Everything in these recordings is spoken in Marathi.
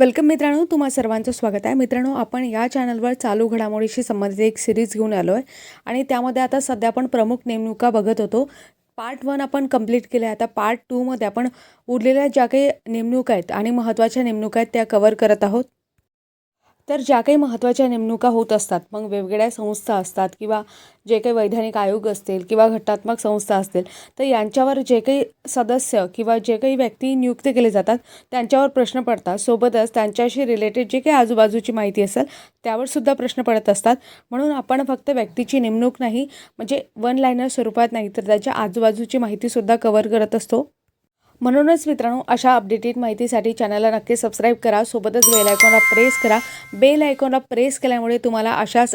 वेलकम मित्रांनो तुम्हा सर्वांचं स्वागत आहे. मित्रांनो आपण या चॅनलवर चालू घडामोडीशी संबंधित एक सिरीज घेऊन आलो आहे आणि त्यामध्ये आता सध्या आपण प्रमुख नेमणुका बघत होतो. पार्ट वन आपण कंप्लीट आहे आता पार्ट टूमध्ये आपण उरलेल्या ज्या काही नेमणुका आहेत आणि महत्त्वाच्या नेमणुका आहेत त्या कवर करत आहोत. तर ज्या काही महत्त्वाच्या नेमणुका होत असतात मग वेगवेगळ्या संस्था असतात किंवा जे काही वैधानिक आयोग असतील किंवा घटनात्मक संस्था असतील तर यांच्यावर जे काही सदस्य किंवा जे काही व्यक्ती नियुक्त केले जातात त्यांच्यावर प्रश्न पडतात. सोबतच त्यांच्याशी रिलेटेड जे काही आजूबाजूची माहिती असेल त्यावर सुद्धा प्रश्न पडत असतात. म्हणून आपण फक्त व्यक्तीची नेमणूक नाही म्हणजे वन लाईनर स्वरूपात नाही तर त्याच्या आजूबाजूची माहितीसुद्धा कवर करत असतो. म्हणूनच मित्रांनो अशा अपडेटेड माहितीसाठी चॅनलला नक्की सबस्क्राईब करा. सोबतच बेल आयकॉनला प्रेस करा. बेल आयकॉनला प्रेस केल्यामुळे तुम्हाला अशाच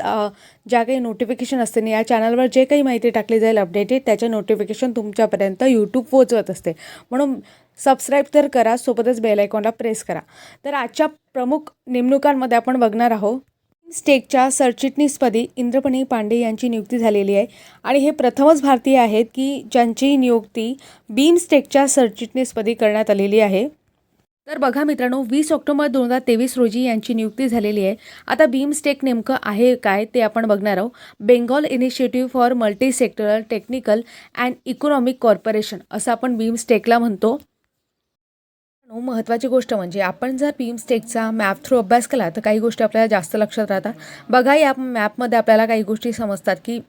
ज्या काही नोटिफिकेशन असते या चॅनलवर जे काही माहिती टाकली जाईल अपडेटेड त्याचे नोटिफिकेशन तुमच्यापर्यंत यूट्यूब पोहोचवत असते. म्हणून सबस्क्राईब तर करा सोबतच बेल आयकॉनला प्रेस करा. तर आजच्या प्रमुख नेमणुकांमध्ये आपण बघणार आहोत. स्टेकच्या सरचिटणीसपदी इंद्रपणी पांडे यांची नियुक्ती झालेली आहे. आणि हे प्रथमच भारतीय आहेत की ज्यांची नियुक्ती बीमस्टेकच्या सरचिटणीसपदी करण्यात आलेली आहे. तर बघा मित्रांनो वीस ऑक्टोबर दोन हजार तेवीस रोजी यांची नियुक्ती झालेली आहे. आता बीमस्टेक नेमकं आहे काय ते आपण बघणार आहोत. Bengal initiative for multi sectoral technical and economic corporation असं आपण बीमस्टेकला म्हणतो. महत्त्वाची गोष्ट म्हणजे आपण जर बीम स्टेकचा मॅप थ्रू अभ्यास केला तर काही गोष्टी आपल्याला जास्त लक्षात राहतात. बघा या मॅपमध्ये आपल्याला काही गोष्टी समजतात की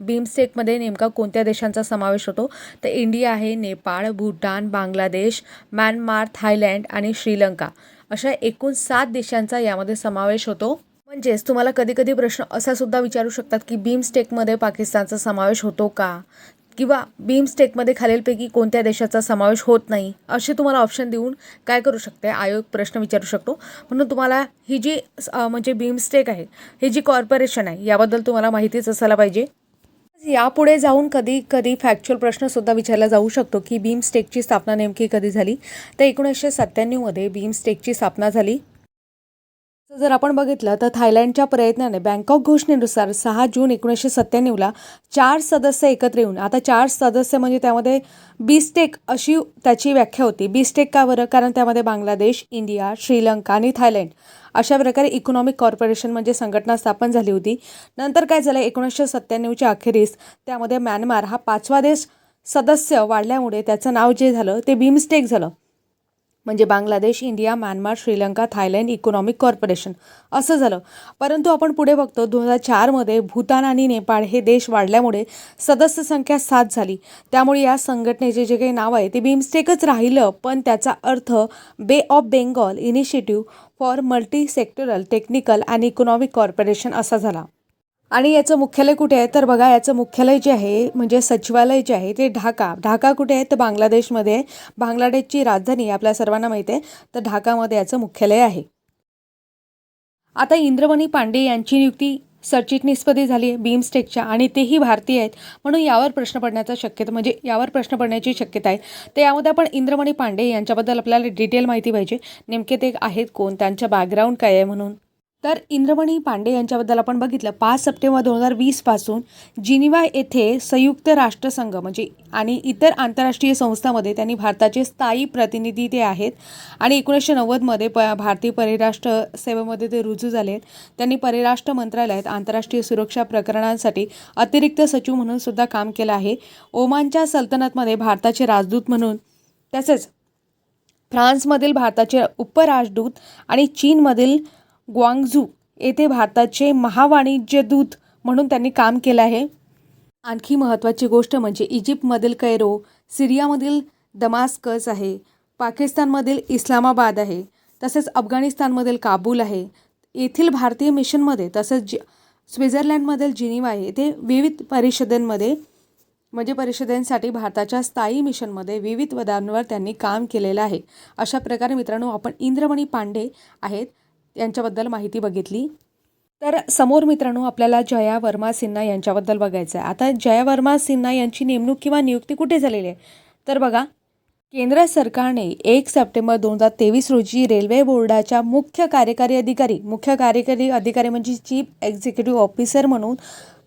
बीमस्टेकमध्ये नेमका कोणत्या देशांचा समावेश होतो? तर इंडिया आहे नेपाळ भूटान बांगलादेश म्यानमार थायलँड आणि श्रीलंका. अशा एकूण सात देशांचा यामध्ये समावेश होतो. म्हणजेच तुम्हाला कधी कधी प्रश्न असा सुद्धा विचारू शकतात की बीमस्टेकमध्ये पाकिस्तानचा समावेश होतो का? किंवा बीमस्टेकमध्ये खालीलपैकी कोणत्या देशाचा समावेश होत नाही असे तुम्हाला ऑप्शन देऊन काय करू शकते? आयोग प्रश्न विचारू शकतो. म्हणून तुम्हाला ही जी म्हणजे बीमस्टेक आहे ही जी कॉर्पोरेशन आहे याबद्दल तुम्हाला माहितीच असायला पाहिजे. यापुढे जाऊन कधी कधी फॅक्च्युअल प्रश्नसुद्धा विचारला जाऊ शकतो की बीमस्टेकची स्थापना नेमकी कधी झाली? तर एकोणीसशे सत्त्याण्णवमध्ये बीमस्टेकची स्थापना झाली. जर आपण बघितलं तर थायलंडच्या प्रयत्नाने बँकॉक घोषणेनुसार सहा जून एकोणीसशे सत्त्याण्णवला चार सदस्य एकत्र येऊन आता चार सदस्य म्हणजे त्यामध्ये बीस्टेक अशी त्याची व्याख्या होती. बिस्टेक का बरं? कारण त्यामध्ये बांगलादेश इंडिया श्रीलंका आणि थायलंड अशा प्रकारे इकॉनॉमिक कॉर्पोरेशन म्हणजे संघटना स्थापन झाली होती. नंतर काय झालं? एकोणीसशे सत्त्याण्णवच्या अखेरीस त्यामध्ये म्यानमार हा पाचवा देश सदस्य वाढल्यामुळे त्याचं नाव जे झालं ते बिमस्टेक झालं. म्हणजे Bangladesh India Myanmar Sri Lanka Thailand economic corporation. असं झालं. परंतु आपण पुढे बघतो दोन हजार चारमध्ये भूतान आणि नेपाळ हे देश वाढल्यामुळे सदस्य संख्या सात झाली. त्यामुळे या संघटनेचे जे काही नाव आहे ते बिमस्टेकच राहिलं. पण त्याचा अर्थ bay of Bengal initiative for multi sectoral technical and economic corporation असा झाला. आणि याचं मुख्यालय कुठे आहे? तर बघा याचं मुख्यालय जे आहे म्हणजे सचिवालय जे आहे ते ढाका. ढाका कुठे आहे? तर बांगलादेशमध्ये. आहे बांगलादेशची राजधानी आपल्या सर्वांना माहिती आहे. तर ढाकामध्ये याचं मुख्यालय आहे. आता इंद्रमणी पांडे यांची नियुक्ती सरचिटणीसपदी झाली आहे बीमस्टेकच्या आणि तेही भारतीय आहेत. म्हणून यावर प्रश्न पडण्याचा शक्यता म्हणजे यावर प्रश्न पडण्याची शक्यता आहे. तर यामध्ये आपण इंद्रमणी पांडे यांच्याबद्दल आपल्याला डिटेल माहिती पाहिजे. नेमके ते आहेत कोण? त्यांचं बॅकग्राऊंड काय आहे म्हणून? तर इंद्रमणी पांडे यांच्याबद्दल आपण बघितलं. पाच सप्टेंबर दोन हजार वीसपासून जिनिवा येथे संयुक्त राष्ट्रसंघ म्हणजे आणि इतर आंतरराष्ट्रीय संस्थामध्ये त्यांनी भारताचे स्थायी प्रतिनिधी ते आहेत. आणि एकोणीसशे नव्वदमध्ये प भारतीय परराष्ट्र सेवेमध्ये ते रुजू झाले आहेत त्यांनी परराष्ट्र मंत्रालयात आंतरराष्ट्रीय सुरक्षा प्रकरणांसाठी अतिरिक्त सचिव म्हणून सुद्धा काम केलं आहे. ओमानच्या सल्तनतमध्ये भारताचे राजदूत म्हणून तसेच फ्रान्समधील भारताचे उपराजदूत आणि चीनमधील ग्वांगझू येथे भारताचे महावाणिज्य दूत म्हणून त्यांनी काम केलं आहे. आणखी महत्त्वाची गोष्ट म्हणजे इजिप्तमधील कैरो सिरियामधील दमास्कस आहे. पाकिस्तानमधील इस्लामाबाद आहे. तसेच अफगाणिस्तानमधील काबूल आहे. येथील भारतीय मिशनमध्ये तसंच ज स्वित्झर्लंडमधील जिनिवा आहे. येथे विविध परिषदेंमध्ये म्हणजे परिषदेसाठी भारताच्या स्थायी मिशनमध्ये विविध पदांवर त्यांनी काम केलेलं आहे. अशा प्रकारे मित्रांनो आपण इंद्रमणी पांडे आहेत. यांच्याबद्दल माहिती बघितली. तर समोर मित्रांनो आपल्याला जया वर्मा सिन्हा यांच्याबद्दल बघायचं आहे आता जया वर्मा सिन्हा यांची नेमणूक किंवा नियुक्ती कुठे झालेली आहे? तर बघा केंद्र सरकारने एक सप्टेंबर दोन हजार तेवीस रोजी रेल्वे बोर्डाच्या मुख्य कार्यकारी अधिकारी मुख्य कार्यकारी अधिकारी म्हणजे चीफ एक्झिक्युटिव्ह ऑफिसर म्हणून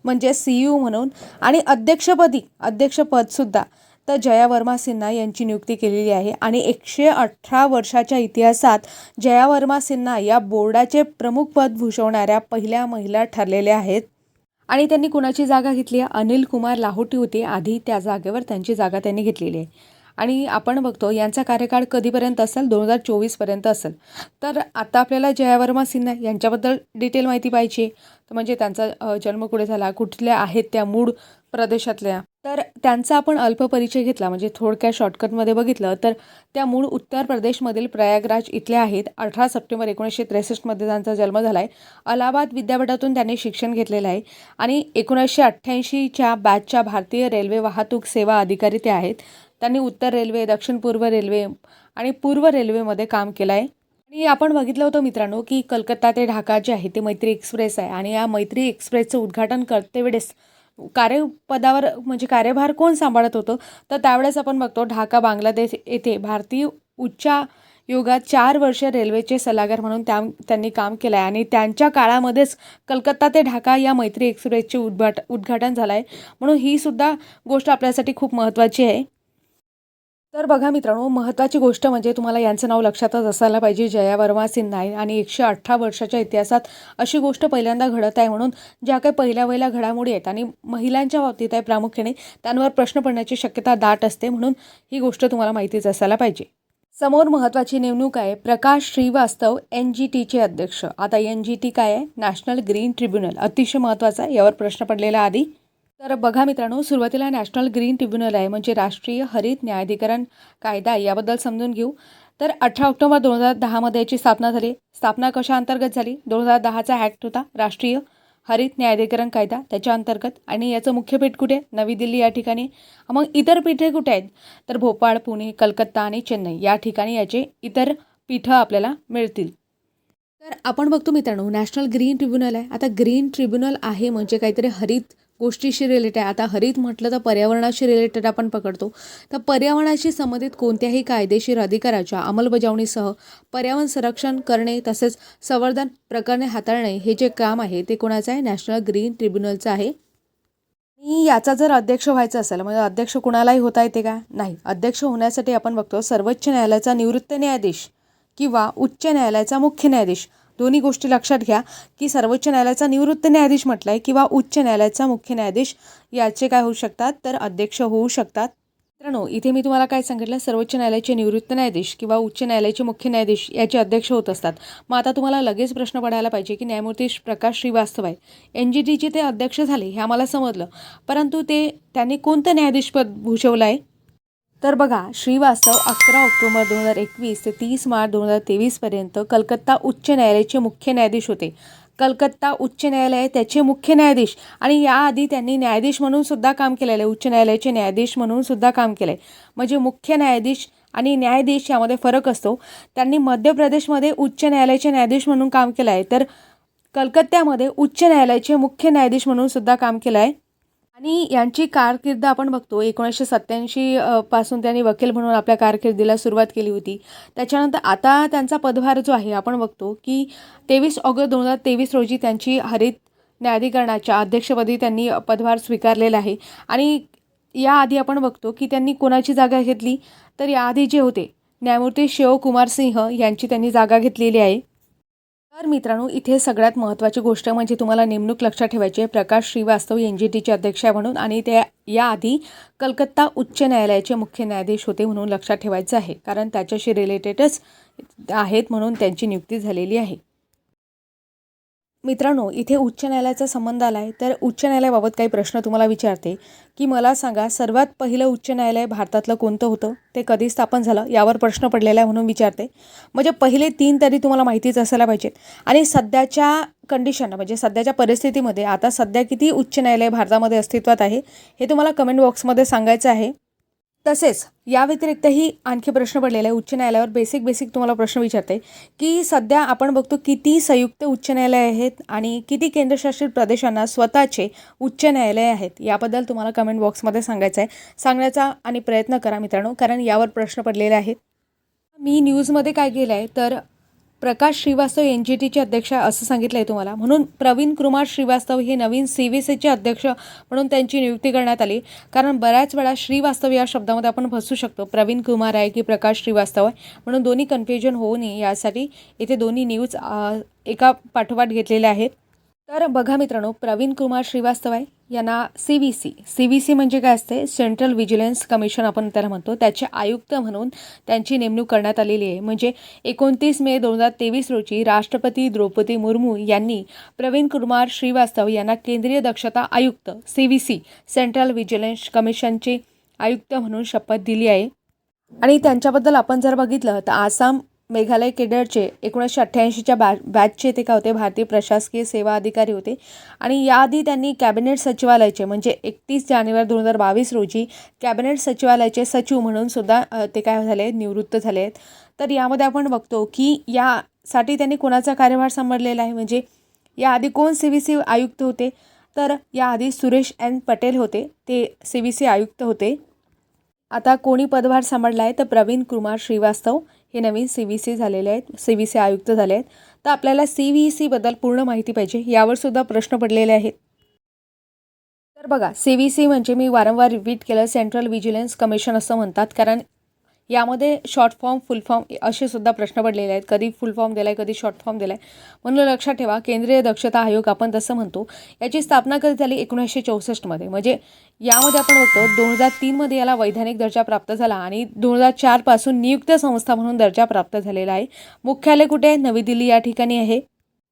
म्हणजे सी यू म्हणून आणि अध्यक्षपदी अध्यक्षपदसुद्धा तर जया वर्मा सिन्हा यांची नियुक्ती केलेली आहे आणि एकशे अठरा वर्षाच्या इतिहासात जया वर्मा सिन्हा या बोर्डाचे प्रमुख पद भूषवणाऱ्या पहिल्या महिला ठरलेल्या आहेत. आणि त्यांनी कुणाची जागा घेतली? आहे अनिल कुमार लाहोटी होते. आधी त्या जागेवर त्यांची जागा त्यांनी घेतलेली आहे. आणि आपण बघतो यांचा कार्यकाळ कधीपर्यंत असेल? दोन हजार चोवीसपर्यंत असेल. तर आता आपल्याला जया वर्मा सिन्हा यांच्याबद्दल डिटेल माहिती पाहिजे. तर म्हणजे त्यांचा जन्म कुठे झाला? कुठल्या आहेत त्या मूळ प्रदेशातल्या? तर त्यांचा आपण अल्प परिचय घेतला म्हणजे थोडक्या शॉर्टकटमध्ये बघितलं तर त्या मूळ उत्तर प्रदेशमधील प्रयागराज इथल्या आहेत. अठरा सप्टेंबर एकोणीसशे त्रेसष्टमध्ये त्यांचा जन्म झाला आहे अलाहाबाद विद्यापीठातून त्यांनी शिक्षण घेतलेलं आहे. आणि एकोणीसशे अठ्ठ्याऐंशीच्या बॅचच्या भारतीय रेल्वे वाहतूक सेवा अधिकारी ते आहेत. त्यांनी उत्तर रेल्वे दक्षिण पूर्व रेल्वे आणि पूर्व रेल्वेमध्ये काम केलं आहे आणि आपण बघितलं होतं मित्रांनो की कलकत्ता ते ढाका जे आहे ते मैत्री एक्सप्रेस आहे. आणि या मैत्री एक्सप्रेसचं उद्घाटन करते वेळेस कार्यपदावर म्हणजे कार्यभार कोण सांभाळत होतं? तर त्यावेळेस आपण बघतो ढाका बांगलादेश येथे भारतीय उच्चायोगात चार वर्ष रेल्वेचे सल्लागार म्हणून त्या त्यांनी काम केलं आहे आणि त्यांच्या काळामध्येच कलकत्ता ते ढाका या मैत्री एक्सप्रेसचे उद्घाट उद्घाटन झालं आहे म्हणून ही सुद्धा गोष्ट आपल्यासाठी खूप महत्त्वाची आहे. तर बघा मित्रांनो महत्त्वाची गोष्ट म्हणजे तुम्हाला यांचं नाव लक्षातच असायला पाहिजे जया वर्मा सिन्हा आहे आणि एकशे अठरा वर्षाच्या इतिहासात अशी गोष्ट पहिल्यांदा घडत आहे म्हणून ज्या काही पहिल्या वहिल्या घडामोडी आहेत आणि महिलांच्या बाबतीत आहे प्रामुख्याने त्यांवर प्रश्न पडण्याची शक्यता दाट असते म्हणून ही गोष्ट तुम्हाला माहितीच असायला पाहिजे. समोर महत्त्वाची नेमणूक आहे प्रकाश श्रीवास्तव एन जी टीचे अध्यक्ष. आता एन जी टी काय आहे? National green tribunal. अतिशय महत्त्वाचा आहे यावर प्रश्न पडलेला आधी. तर बघा मित्रांनो सुरुवातीला नॅशनल ग्रीन ट्रिब्युनल आहे म्हणजे राष्ट्रीय हरित न्यायाधिकरण कायदा याबद्दल समजून घेऊ. तर अठरा ऑक्टोबर दोन हजार दहामध्ये याची स्थापना झाली. स्थापना कशा अंतर्गत झाली? दोन हजार दहाचा ॲक्ट होता राष्ट्रीय हरित न्यायाधिकरण कायदा त्याच्या अंतर्गत. आणि याचं मुख्य पीठ कुठे? नवी दिल्ली या ठिकाणी. मग इतर पीठे कुठे आहेत? तर भोपाळ पुणे कलकत्ता आणि चेन्नई या ठिकाणी याचे इतर पीठं आपल्याला मिळतील. तर आपण बघतो मित्रांनो नॅशनल ग्रीन ट्रिब्युनल आहे. आता ग्रीन ट्रिब्युनल आहे म्हणजे काहीतरी हरित गोष्टीशी रिलेटेड आहे. आता हरित म्हटलं तर पर्यावरणाशी रिलेटेड आपण पकडतो. तर पर्यावरणाशी संबंधित कोणत्याही कायदेशीर अधिकाराच्या अंमलबजावणीसह पर्यावरण संरक्षण करणे तसेच संवर्धन प्रकरणे हाताळणे हे जे काम आहे ते कोणाचं आहे? नॅशनल ग्रीन ट्रिब्युनलचं आहे. आणि याचा जर अध्यक्ष व्हायचं असेल म्हणजे अध्यक्ष कुणालाही होता येते का? नाही. अध्यक्ष होण्यासाठी आपण बघतो सर्वोच्च न्यायालयाचा निवृत्त न्यायाधीश किंवा उच्च न्यायालयाचा मुख्य न्यायाधीश. दोन्ही गोष्टी लक्षात घ्या की सर्वोच्च न्यायालयाचा निवृत्त न्यायाधीश म्हटलं आहे किंवा उच्च न्यायालयाचा मुख्य न्यायाधीश याचे काय होऊ शकतात? तर अध्यक्ष होऊ शकतात. मित्रांनो इथे मी तुम्हाला काय सांगितलं? सर्वोच्च न्यायालयाचे निवृत्त न्यायाधीश किंवा उच्च न्यायालयाचे मुख्य न्यायाधीश याचे अध्यक्ष होत असतात. मग आता तुम्हाला लगेच प्रश्न पडायला पाहिजे की न्यायमूर्ती प्रकाश श्रीवास्तव आहे एन जी डीचे ते अध्यक्ष झाले हे आम्हाला समजलं. परंतु ते त्यांनी कोणतं न्यायाधीशपद भूषवलं आहे? तर बघा श्रीवास्तव अकरा ऑक्टोबर दोन हजार एकवीस ते तीस मार्च दोन हजार तेवीसपर्यंत कलकत्ता उच्च न्यायालयाचे मुख्य न्यायाधीश होते. कलकत्ता उच्च न्यायालय त्याचे मुख्य न्यायाधीश आणि याआधी त्यांनी न्यायाधीश म्हणून सुद्धा काम केलेलं आहे. उच्च न्यायालयाचे न्यायाधीश म्हणून सुद्धा काम केलं आहे म्हणजे मुख्य न्यायाधीश आणि न्यायाधीश यामध्ये फरक असतो. त्यांनी मध्य प्रदेशमध्ये उच्च न्यायालयाचे न्यायाधीश म्हणून काम केलं आहे तर कलकत्त्यामध्ये उच्च न्यायालयाचे मुख्य न्यायाधीश म्हणून सुद्धा काम केलं आहे आणि यांची कारकीर्द आपण बघतो. एकोणीसशे सत्त्याऐंशी पासून त्यांनी वकील म्हणून आपल्या कारकिर्दीला सुरुवात केली होती. त्याच्यानंतर आता त्यांचा पदभार जो आहे आपण बघतो की तेवीस ऑगस्ट दोन हजार तेवीस रोजी त्यांची हरित न्यायाधिकरणाच्या अध्यक्षपदी त्यांनी पदभार स्वीकारलेला आहे. आणि याआधी आपण बघतो की त्यांनी कोणाची जागा घेतली? तर याआधी जे होते न्यायमूर्ती शिवकुमार सिंह यांची त्यांनी जागा घेतलेली आहे. तर मित्रांनो इथे सगळ्यात महत्त्वाची गोष्ट म्हणजे तुम्हाला नेमणूक लक्षात ठेवायची आहे. प्रकाश श्रीवास्तव एन जी टीचे अध्यक्ष आहे म्हणून आणि त्या याआधी कलकत्ता उच्च न्यायालयाचे मुख्य न्यायाधीश होते म्हणून लक्षात ठेवायचं आहे. कारण त्याच्याशी रिलेटेडच आहेत म्हणून त्यांची नियुक्ती झालेली आहे. मित्रांनो इथे उच्च न्यायालयाचा संबंध आला आहे तर उच्च न्यायालयाबाबत काही प्रश्न तुम्हाला विचारते. की मला सांगा सर्वात पहिलं उच्च न्यायालय भारतातलं कोणतं होतं? ते कधी स्थापन झालं? यावर प्रश्न पडलेला आहे म्हणून विचारते. म्हणजे पहिले तीन तरी तुम्हाला माहितीच असायला पाहिजेत. आणि सध्याच्या कंडिशन म्हणजे सध्याच्या परिस्थितीमध्ये आता सध्या किती उच्च न्यायालय भारतामध्ये अस्तित्वात आहे हे तुम्हाला कमेंट बॉक्समध्ये सांगायचं आहे. तसेच या व्यतिरिक्तही आणखी प्रश्न पडलेला आहे उच्च न्यायालयावर बेसिक बेसिक तुम्हाला प्रश्न विचारते की सध्या आपण बघतो किती संयुक्त उच्च न्यायालय आहेत आणि किती केंद्रशासित प्रदेशांना स्वतःचे उच्च न्यायालय आहेत याबद्दल तुम्हाला कमेंट बॉक्समध्ये सांगायचं आहे. सांगण्याचा आणि प्रयत्न करा मित्रांनो कारण यावर प्रश्न पडलेले आहेत. मी न्यूजमध्ये काय केलं आहे तर प्रकाश श्रीवास्तव एन जी टीचे अध्यक्ष आहे असं सांगितलं आहे तुम्हाला. म्हणून प्रवीण कुमार श्रीवास्तव हे नवीन सी व्ही सीचे अध्यक्ष म्हणून त्यांची नियुक्ती करण्यात आली. कारण बऱ्याच वेळा श्रीवास्तव या शब्दामध्ये आपण फसू शकतो. प्रवीण कुमार आहे की प्रकाश श्रीवास्तव आहे. म्हणून दोन्ही कन्फ्युजन होऊ नये यासाठी इथे दोन्ही न्यूज एका पाठोपाठ घेतलेल्या आहेत. तर बघा मित्रांनो प्रवीण कुमार श्रीवास्तव आहे. यांना C V C C V C म्हणजे काय असते? सेंट्रल व्हिजिलन्स कमिशन आपण त्याला म्हणतो. त्याचे आयुक्त म्हणून त्यांची नेमणूक करण्यात आलेली आहे. म्हणजे एकोणतीस मे दोन हजार तेवीस रोजी राष्ट्रपती द्रौपदी मुर्मू यांनी प्रवीण कुमार श्रीवास्तव यांना केंद्रीय दक्षता आयुक्त C V C central vigilance कमिशनचे आयुक्त म्हणून शपथ दिली आहे. आणि त्यांच्याबद्दल आपण जर बघितलं तर आसाम मेघालय केडरचे एकोणीसशे अठ्ठ्याऐंशीच्या बॅ बॅचचे ते काय होते? भारतीय प्रशासकीय सेवा अधिकारी होते. आणि याआधी त्यांनी कॅबिनेट सचिवालयाचे म्हणजे एकतीस जानेवारी दोन हजार बावीस रोजी कॅबिनेट सचिवालयाचे सचिव म्हणून सुद्धा ते काय झाले? निवृत्त झाले आहेत. तर यामध्ये आपण बघतो की यासाठी त्यांनी कोणाचा कार्यभार सांभाळलेला आहे? म्हणजे याआधी कोण सी व्ही सी आयुक्त होते? तर याआधी सुरेश एन. पटेल होते. ते सी व्ही सी आयुक्त होते. आता कोणी पदभार सांभाळला आहे? तर प्रवीण कुमार श्रीवास्तव. हे नवीन सी व्ही सी झालेले आहेत सी व्ही सी आयुक्त झाले आहेत. तर आपल्याला सी व्ही सीबद्दल पूर्ण माहिती पाहिजे यावरसुद्धा प्रश्न पडलेले आहेत. तर बघा सी व्ही सी म्हणजे मी वारंवार रिपीट केलं सेंट्रल व्हिजिलन्स कमिशन असं म्हणतात. कारण यामध्ये शॉर्ट फॉर्म फुल फॉर्म असे सुद्धा प्रश्न पडलेले आहेत. कधी फुल फॉर्म दिला आहे कधी शॉर्ट फॉर्म दिला आहे म्हणून लक्षात ठेवा केंद्रीय दक्षता आयोग आपण तसं म्हणतो. याची स्थापना कधी झाली? एकोणीसशे चौसष्टमध्ये म्हणजे यामध्ये आपण बघतो दोन हजार तीनमध्ये याला वैधानिक दर्जा प्राप्त झाला आणि दोन हजार चारपासून नियुक्त संस्था म्हणून दर्जा प्राप्त झालेला आहे. मुख्यालय कुठे आहे? नवी दिल्ली या ठिकाणी आहे.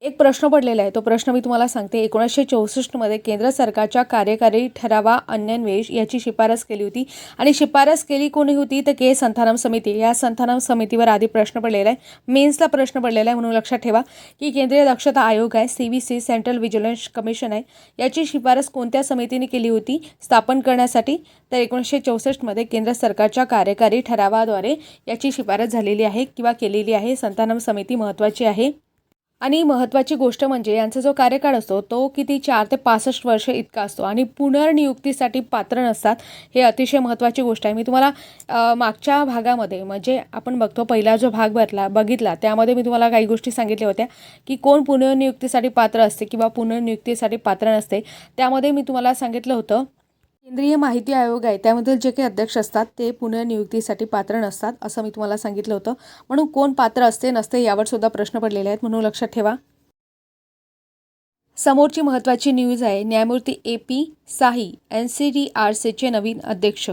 एक प्रश्न पडलेला आहे. तो प्रश्न मी तुम्हाला सांगते. एकोणीसशे चौसष्टमध्ये केंद्र सरकारच्या कार्यकारी ठरावा अन्वन्वेष याची शिफारस केली होती. आणि शिफारस केली कोणी होती? तर के. संथानम समिती. या संथानम समितीवर आधी प्रश्न पडलेला आहे. मेन्सला प्रश्न पडलेला आहे म्हणून लक्षात ठेवा की केंद्रीय दक्षता आयोग आहे. C V C central vigilance commission आहे. याची शिफारस कोणत्या समितीने केली होती? स्थापन करण्यासाठी. तर एकोणीसशे चौसष्टमध्ये केंद्र सरकारच्या कार्यकारी ठरावाद्वारे याची शिफारस झालेली आहे किंवा केलेली आहे. संतानम समिती महत्त्वाची आहे. आणि महत्त्वाची गोष्ट म्हणजे यांचा जो कार्यकाळ असतो तो किती चार ते पासष्ट वर्ष इतका असतो. आणि पुनर्नियुक्तीसाठी पात्र नसतात हे अतिशय महत्त्वाची गोष्ट आहे. मी तुम्हाला मागच्या भागामध्ये म्हणजे आपण बघतो पहिला जो भाग भरला बघितला त्यामध्ये मी तुम्हाला काही गोष्टी सांगितल्या होत्या की कोण पुनर्नियुक्तीसाठी पात्र असते किंवा पुनर्नियुक्तीसाठी पात्र नसते त्यामध्ये मी तुम्हाला सांगितलं होतं केंद्रीय माहिती आयोग आहे त्यामधील जे काही अध्यक्ष असतात ते पुनर्नियुक्तीसाठी पात्र नसतात असं मी तुम्हाला सांगितलं होतं. म्हणून कोण पात्र असते नसते यावर सुद्धा प्रश्न पडलेले आहेत म्हणून लक्षात ठेवा. समोरची महत्त्वाची न्यूज आहे न्यायमूर्ती A P Sahi N C D R सीचे नवीन अध्यक्ष.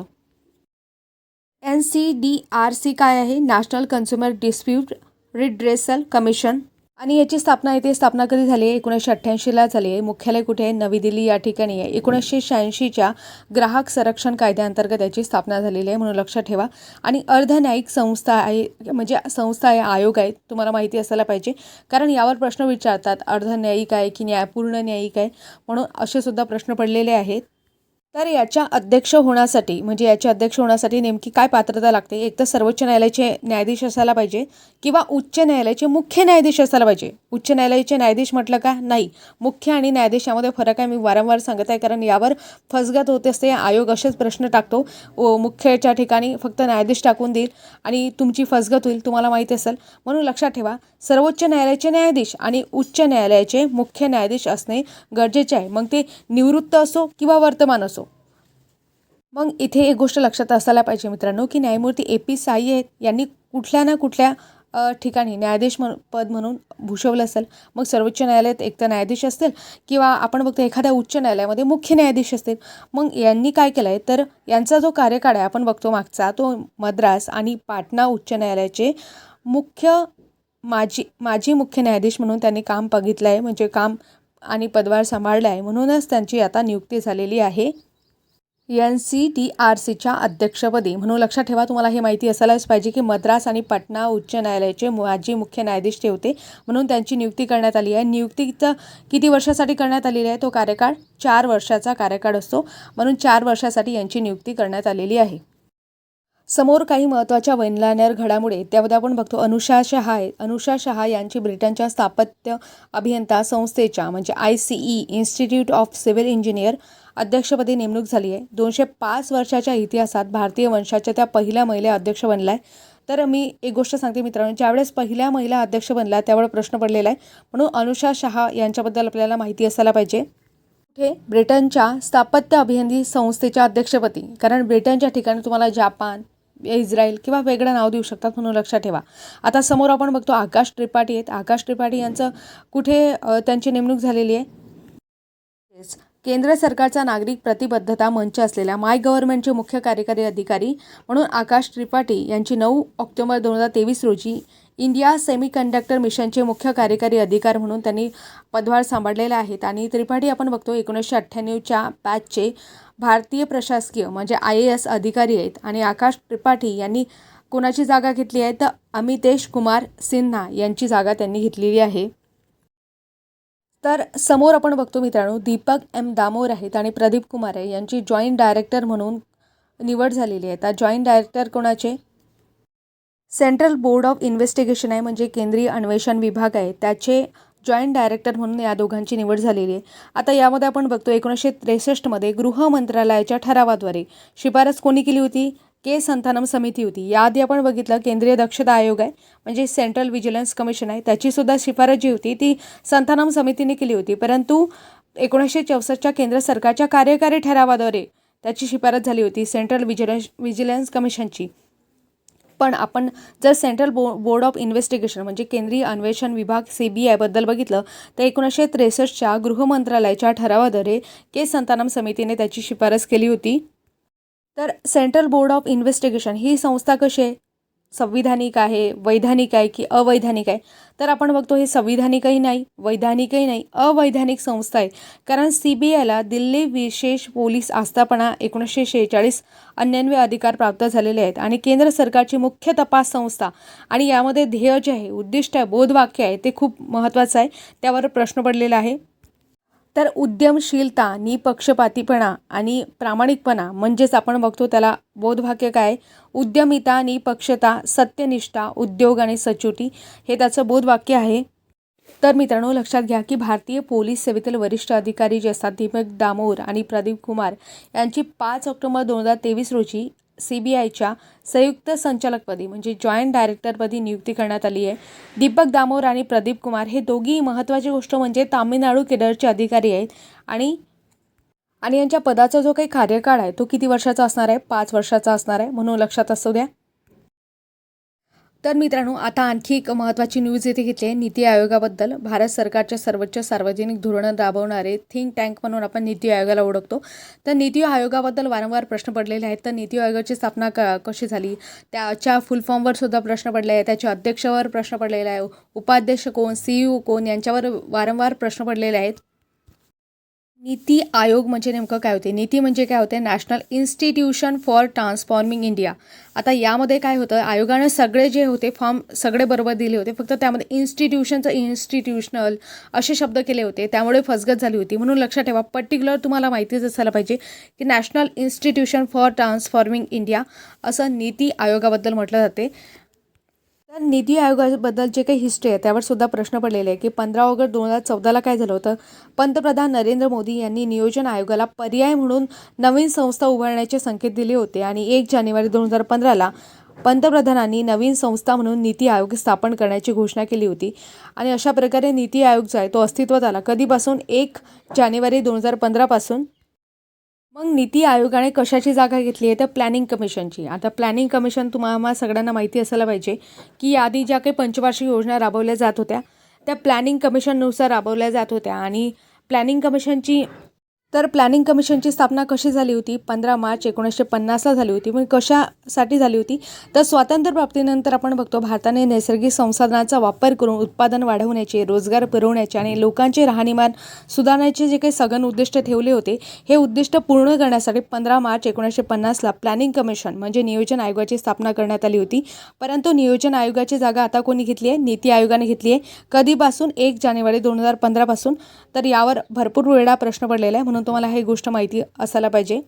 N C D R C काय आहे? National consumer dispute redressal commission. आणि याची स्थापना येथे स्थापना कधी झाली? आहे एकोणीसशे अठ्ठ्याऐंशीला झाली. आहे मुख्यालय कुठे आहे? नवी दिल्ली या ठिकाणी आहे. एकोणीसशे शहाऐंशीच्या ग्राहक संरक्षण कायद्याअंतर्गत याची स्थापना झालेली आहे म्हणून लक्षात ठेवा. आणि अर्धन्यायिक संस्था आहे म्हणजे संस्था आहे आयोग आहे तुम्हाला माहिती असायला पाहिजे. कारण यावर प्रश्न विचारतात अर्धन्यायिक आहे की न्याय पूर्ण न्यायिक आहे? म्हणून असे सुद्धा प्रश्न पडलेले आहेत. तर याच्या अध्यक्ष होण्यासाठी म्हणजे याचे अध्यक्ष होण्यासाठी नेमकी काय पात्रता लागते? एक तर सर्वोच्च न्यायालयाचे न्यायाधीश असायला पाहिजे किंवा उच्च न्यायालयाचे मुख्य न्यायाधीश असायला पाहिजे? उच्च न्यायालयाचे न्यायाधीश म्हटलं का? नाही. मुख्य आणि न्यायाधीश यामध्ये फरक आहे. मी वारंवार सांगत आहे कारण यावर फसगत होत असते. आयोग असेच प्रश्न टाकतो. व मुख्यच्या ठिकाणी फक्त न्यायाधीश टाकून देईल आणि तुमची फसगत होईल तुम्हाला माहिती असेल. म्हणून लक्षात ठेवा सर्वोच्च न्यायालयाचे न्यायाधीश आणि उच्च न्यायालयाचे मुख्य न्यायाधीश असणे गरजेचे आहे. मग ते निवृत्त असो किंवा वर्तमान असो. मग इथे एक गोष्ट लक्षात असायला पाहिजे मित्रांनो की न्यायमूर्ती ए पी साई आहेत यांनी कुठल्या ना कुठल्या ठिकाणी न्यायाधीश म्हणून पद म्हणून भूषवलं असेल. मग सर्वोच्च न्यायालयात एक तर न्यायाधीश असतील किंवा आपण बघतो एखाद्या उच्च न्यायालयामध्ये मुख्य न्यायाधीश असतील. मग यांनी काय केलं आहे तर यांचा जो कार्यकाळ आहे आपण बघतो मागचा तो मद्रास आणि पाटणा उच्च न्यायालयाचे मुख्य माजी माजी मुख्य न्यायाधीश म्हणून त्यांनी काम बघितलं आहे म्हणजे काम आणि पदभार सांभाळला आहे म्हणूनच त्यांची आता नियुक्ती झालेली आहे. एन सी टी आर सीच्या अध्यक्षपदी. म्हणून लक्षात ठेवा तुम्हाला हे माहिती असायलाच पाहिजे की मद्रास आणि पटना उच्च न्यायालयाचे माजी मुख्य न्यायाधीश ते होते. म्हणून त्यांची नियुक्ती करण्यात आली आहे. नियुक्तीचं किती वर्षासाठी करण्यात आलेली आहे? तो कार्यकाळ चार वर्षाचा कार्यकाळ असतो. म्हणून चार वर्षासाठी यांची नियुक्ती करण्यात आलेली आहे. समोर काही महत्त्वाच्या वैनलानर घडामुळे त्यामध्ये आपण बघतो अनुषा शहा आहे अनुषा शहा यांची ब्रिटनच्या स्थापत्य अभियंता संस्थेच्या म्हणजे I C E institute of civil engineer अध्यक्षपदी नेमणूक झाली आहे. दोनशे पाच वर्षाच्या इतिहासात भारतीय वंशाच्या त्या पहिल्या महिला अध्यक्ष बनला आहे तर मी एक गोष्ट सांगते मित्रांनो ज्यावेळेस पहिल्या महिला अध्यक्ष बनला त्यावेळेस प्रश्न पडलेला आहे. म्हणून अनुषा शहा यांच्याबद्दल आपल्याला माहिती असायला पाहिजे. कुठे ब्रिटनच्या स्थापत्य अभियंती संस्थेच्या अध्यक्षपदी. कारण ब्रिटनच्या ठिकाणी तुम्हाला जापान इस्रायल किंवा वेगळं नाव देऊ शकतात म्हणून लक्षात ठेवा. आता समोर आपण बघतो आकाश त्रिपाठी आहेत. आकाश त्रिपाठी यांचं कुठे त्यांची नेमणूक झालेली आहे? केंद्र सरकारचा नागरिक प्रतिबद्धता मंच असलेल्या माय गव्हर्नमेंटचे मुख्य कार्यकारी अधिकारी म्हणून आकाश त्रिपाठी यांची नऊ ऑक्टोबर दोन हजार तेवीस रोजी इंडिया सेमीकंडक्टर मिशनचे मुख्य कार्यकारी अधिकार म्हणून त्यांनी पदभार सांभाळलेला आहेत आणि त्रिपाठी आपण बघतो एकोणीसशे अठ्ठ्याण्णवच्या बॅचचे भारतीय प्रशासकीय म्हणजे आय ए एस अधिकारी आहेत. आणि आकाश त्रिपाठी यांनी कोणाची जागा घेतली आहे? तर अमितेश कुमार सिन्हा यांची जागा त्यांनी घेतलेली आहे. तर समोर आपण बघतो मित्रांनो दीपक एम दामोर आहेत आणि प्रदीप कुमार आहे. यांची जॉईंट डायरेक्टर म्हणून निवड झालेली आहे. तर जॉईंट डायरेक्टर कोणाचे? सेंट्रल बोर्ड ऑफ इन्व्हेस्टिगेशन आहे म्हणजे केंद्रीय अन्वेषण विभाग आहे. त्याचे जॉईंट डायरेक्टर म्हणून या दोघांची निवड झालेली आहे. आता यामध्ये आपण बघतो एकोणीसशे त्रेसष्टमध्ये गृह मंत्रालयाच्या ठरावाद्वारे शिफारस कोणी केली होती? के. संतानम समिती होती. याआधी आपण बघितलं केंद्रीय दक्षता आयोग आहे म्हणजे सेंट्रल व्हिजिलन्स कमिशन आहे. त्याची सुद्धा शिफारस जी होती ती संतानम समितीने केली होती. परंतु एकोणीसशे चौसष्टच्या केंद्र सरकारच्या कार्यकारी ठरावाद्वारे त्याची शिफारस झाली होती सेंट्रल व्हिजिलन्स व्हिजिलन्स कमिशनची. पण आपण जर सेंट्रल बो बोर्ड ऑफ इन्व्हेस्टिगेशन म्हणजे केंद्रीय अन्वेषण विभाग सी बी आयबद्दल बघितलं तर एकोणीसशे त्रेसष्टच्या गृहमंत्रालयाच्या ठरावाद्वारे के संतानम समितीने त्याची शिफारस केली होती. तर सेंट्रल बोर्ड ऑफ इन्व्हेस्टिगेशन ही संस्था कशी आहे? संविधानिक आहे वैधानिक आहे की अवैधानिक आहे? तर आपण बघतो हे संविधानिकही नाही वैधानिकही नाही अवैधानिक संस्था आहे. कारण सी बी आयला दिल्ली विशेष पोलीस आस्थापना एकोणीसशे शेहेचाळीस अन्यान्वे अधिकार प्राप्त झालेले आहेत आणि केंद्र सरकारची मुख्य तपास संस्था आणि यामध्ये ध्येय जे आहे उद्दिष्ट आहे बोधवाक्य आहे ते खूप महत्त्वाचं आहे. त्यावर प्रश्न पडलेला आहे. तर उद्यमशीलता निपक्षपातीपणा आणि प्रामाणिकपणा म्हणजेच आपण बघतो त्याला बोधवाक्य काय उद्यमिता निपक्षता सत्यनिष्ठा उद्योग आणि सचोटी हे त्याचं बोधवाक्य आहे. तर मित्रांनो लक्षात घ्या की भारतीय पोलीस सेवेतील वरिष्ठ अधिकारी जे असतात दीपक दामोर आणि प्रदीप कुमार यांची पाच ऑक्टोबर दोन हजार तेवीस रोजी सी बी आयच्या संयुक्त संचालकपदी म्हणजे जॉईंट डायरेक्टरपदी नियुक्ती करण्यात आली आहे. दीपक दामोर आणि प्रदीप कुमार हे दोघीही महत्त्वाची गोष्ट म्हणजे तामिळनाडू केडरचे अधिकारी आहेत आणि आणि यांच्या पदाचा जो काही कार्यकाळ आहे तो किती वर्षाचा असणार आहे? पाच वर्षाचा असणार आहे म्हणून लक्षात असू द्या. तर मित्रांनो आता आणखी एक महत्त्वाची न्यूज येथे घेतली आहे. नीती आयोगाबद्दल. भारत सरकारच्या सर्वोच्च सार्वजनिक धोरणं राबवणारे थिंक टँक म्हणून आपण नीती आयोगाला ओळखतो. तर नीती आयोगाबद्दल वारंवार प्रश्न पडलेले आहेत. तर नीती आयोगाची स्थापना क कशी झाली? त्याच्या फुल फॉर्मवर सुद्धा प्रश्न पडले आहे त्याच्या अध्यक्षावर प्रश्न पडलेला आहे उपाध्यक्ष कोण? सी कोण? यांच्यावर वारंवार प्रश्न पडलेले आहेत. नीती आयोग म्हणजे नेमकं काय होते? नीती म्हणजे काय होते? National institution for transforming India आता यामध्ये काय होतं? आयोगानं सगळे जे होते फॉर्म सगळे बरोबर दिले होते. फक्त त्यामध्ये इन्स्टिट्यूशनचं इन्स्टिट्यूशनल असे शब्द केले होते. त्यामुळे फसगत झाली होती. म्हणून लक्षात ठेवा पर्टिक्युलर तुम्हाला माहितीच असायला पाहिजे की national institution for transforming India असं नीती आयोगाबद्दल म्हटलं जाते. तर निधी आयोगाबद्दल जे काही हिस्ट्री आहे त्यावर सुद्धा प्रश्न पडलेले आहे की पंधरा ऑगस्ट दोन हजार चौदाला काय झालं होतं? पंतप्रधान नरेंद्र मोदी यांनी नियोजन आयोगाला पर्याय म्हणून नवीन संस्था उभारण्याचे संकेत दिले होते आणि एक जानेवारी दोन हजार पंधराला पंतप्रधानांनी नवीन संस्था म्हणून नीती आयोग स्थापन करण्याची घोषणा केली होती. आणि अशा प्रकारे नीती आयोग जो आहे तो अस्तित्वात आला. कधीपासून? एक जानेवारी दोन हजार पंधरापासून? मग नीती आयोगाने कशाची जागा घेतली आहे? तर प्लॅनिंग कमिशनची आता प्लॅनिंग कमिशन तुम्हाला सगळ्यांना माहिती असायला पाहिजे की याआधी ज्या काही पंचवार्षिक योजना राबवल्या जात होत्या त्या प्लॅनिंग कमिशननुसार राबवल्या जात होत्या. आणि प्लॅनिंग कमिशनची तर प्लॅनिंग कमिशनची स्थापना कशी झाली होती? पंधरा मार्च एकोणीसशे पन्नासला झाली होती. पण कशासाठी झाली होती? तर स्वातंत्र्यप्राप्तीनंतर आपण बघतो भारताने नैसर्गिक संसाधनांचा वापर करून उत्पादन वाढवण्याचे रोजगार पुरवण्याचे आणि लोकांचे राहणीमान सुधारण्याचे जे काही सघन उद्दिष्ट ठेवले होते हे उद्दिष्ट पूर्ण करण्यासाठी पंधरा मार्च एकोणीसशे पन्नासला प्लॅनिंग कमिशन म्हणजे नियोजन आयोगाची स्थापना करण्यात आली होती. परंतु नियोजन आयोगाची जागा आता कोणी घेतली आहे? नीती आयोगाने घेतली आहे. कधीपासून? एक जानेवारी दोन हजार पंधरापासून. तर यावर भरपूर वेळा प्रश्न पडलेला आहे. म्हणून तुम्हाला ही गोष्ट माहिती असायला पाहिजे.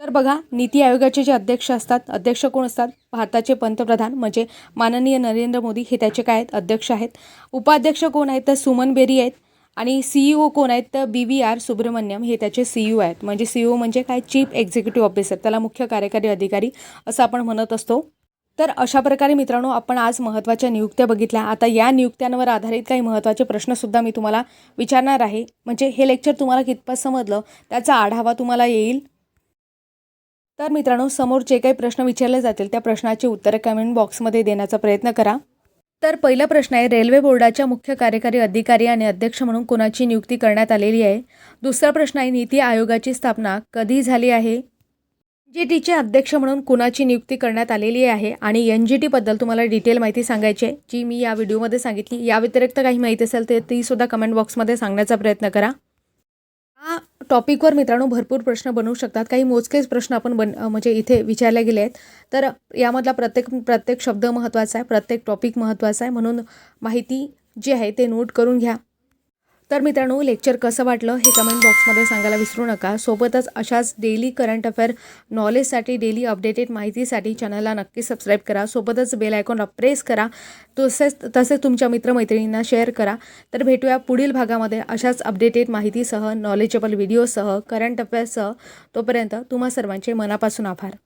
तर बघा नीती आयोगाचे जे अध्यक्ष असतात अध्यक्ष कोण असतात? भारताचे पंतप्रधान म्हणजे माननीय नरेंद्र मोदी हे त्याचे काय आहेत? अध्यक्ष आहेत. उपाध्यक्ष कोण आहेत? तर सुमन बेरी आहेत. आणि सी ई ओ कोण आहेत? तर बी व्ही आर सुब्रमण्यम हे त्याचे सी आहेत. म्हणजे सी ओ म्हणजे काय? चीफ एक्झिक्युटिव्ह ऑफिसर त्याला मुख्य कार्यकारी अधिकारी असं आपण म्हणत असतो. तर अशा प्रकारे मित्रांनो आपण आज महत्त्वाच्या नियुक्त्या बघितल्या. आता या नियुक्त्यांवर आधारित काही महत्त्वाचे प्रश्नसुद्धा मी तुम्हाला विचारणार आहे. म्हणजे हे लेक्चर तुम्हाला कितपत समजलं त्याचा आढावा तुम्हाला येईल. तर मित्रांनो समोर जे काही प्रश्न विचारले जातील त्या प्रश्नाची उत्तरं कमेंट बॉक्समध्ये देण्याचा प्रयत्न करा. तर पहिला प्रश्न आहे रेल्वे बोर्डाच्या मुख्य कार्यकारी अधिकारी आणि अध्यक्ष म्हणून कोणाची नियुक्ती करण्यात आलेली आहे? दुसरा प्रश्न आहे नीती आयोगाची स्थापना कधी झाली आहे? जी टीचे अध्यक्ष म्हणून कुणाची नियुक्ती करण्यात आलेली आहे आणि एन जी टीबद्दल तुम्हाला डिटेल माहिती सांगायची आहे जी मी या व्हिडिओमध्ये सांगितली. या व्यतिरिक्त काही माहिती असेल तर तीसुद्धा कमेंट बॉक्समध्ये सांगण्याचा प्रयत्न करा. हा टॉपिकवर मित्रांनो भरपूर प्रश्न बनवू शकतात. काही मोजकेच प्रश्न आपण बन म्हणजे इथे विचारले गेले आहेत. तर यामधला प्रत्येक प्रत्येक शब्द महत्त्वाचा आहे प्रत्येक टॉपिक महत्त्वाचा आहे. म्हणून माहिती जी आहे ते नोट करून घ्या. तर मित्रांनो लेक्चर कसं वाटलं हे कमेंट बॉक्समध्ये सांगायला विसरू नका. सोबतच अशाच डेली करंट अफेअर नॉलेजसाठी डेली अपडेटेड माहितीसाठी चॅनलला नक्की सबस्क्राईब करा. सोबतच बेल आयकॉनला प्रेस करा. तसेच तसेच तुमच्या मित्रमैत्रिणींना शेअर करा. तर भेटूया पुढील भागामध्ये अशाच अपडेटेड माहितीसह नॉलेजेबल व्हिडिओसह करंट अफेअर्ससह तोपर्यंत तुम्हा सर्वांचे मनापासून आभार.